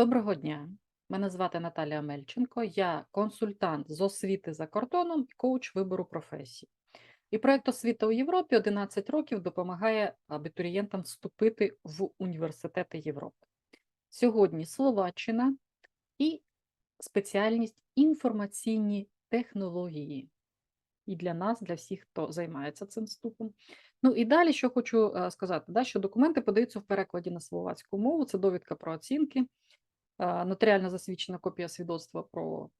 Доброго дня. Мене звати Наталія Мельченко. Я консультант з освіти за кордоном і коуч вибору професій. І проєкт освіта у Європі 11 років допомагає абітурієнтам вступити в університети Європи. Сьогодні Словаччина і спеціальність інформаційні технології. І для нас, для всіх, хто займається цим вступом. Ну і далі, що хочу е, сказати, да, що документи подаються в перекладі на словацьку мову, це довідка про оцінки, нотаріально засвідчена копія свідоцтва про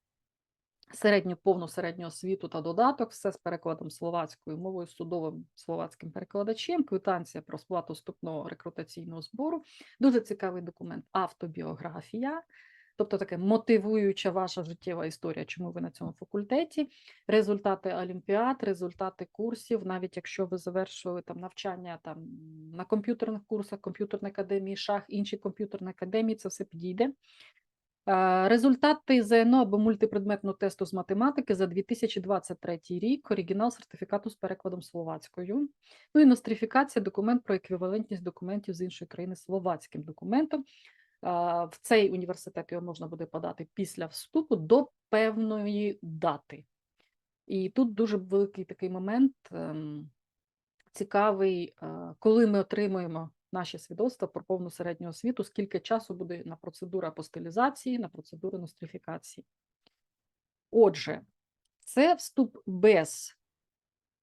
середню, повну середню освіту та додаток, все з перекладом словацькою мовою, судовим словацьким перекладачем, квитанція про сплату вступного рекрутаційного збору. Дуже цікавий документ автобіографія. Тобто таке мотивуюча ваша життєва історія, чому ви на цьому факультеті, результати олімпіад, результати курсів, навіть якщо ви завершили там навчання там на комп'ютерних курсах, комп'ютерної академії, шах, інші комп'ютерні академії, це все підійде. Е, Результати ЗНО або мультипредметного тесту з математики за 2023 рік, оригінал сертифікату з перекладом словацькою. Ну і нострифікація, документ про еквівалентність документів з іншої країни словацьким документом. В цей університет його можна буде подати після вступу до певної дати. І тут дуже великий такий момент ем, цікавий, е, коли ми отримуємо наші свідоцтва про повну середню освіту, скільки часу буде на процедуру апостилізації, на процедуру нострифікації. Отже, це вступ без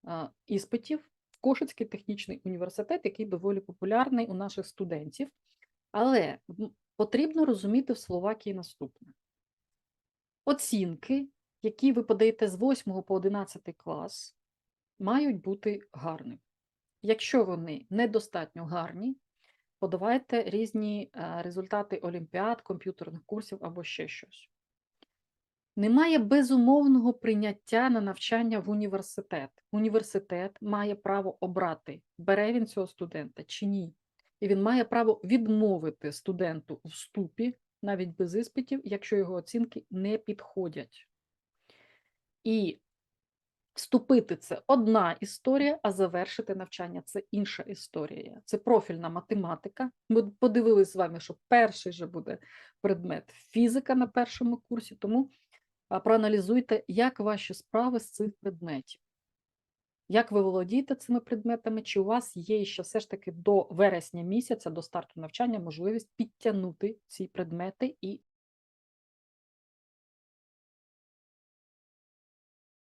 е, іспитів в Кошицький технічний університет, який доволі популярний у наших студентів. Але потрібно розуміти в Словакії наступне: оцінки, які ви подаєте з 8 по 11 клас, мають бути гарними. Якщо вони недостатньо гарні, подавайте різні е, результати олімпіад, комп'ютерних курсів або ще щось. Немає безумовного прийняття на навчання в університет. Університет має право обрати, бере він цього студента чи ні. І він має право відмовити студенту у вступі, навіть без іспитів, якщо його оцінки не підходять. І вступити це одна історія, а завершити навчання це інша історія. Це профільна математика. Ми подивилися з вами, що перший же буде предмет фізика на першому курсі, тому проаналізуйте, як ваші справи з цих предметів. Як ви володієте цими предметами? Чи у вас є ще все ж таки до вересня місяця, до старту навчання, можливість підтягнути ці предмети і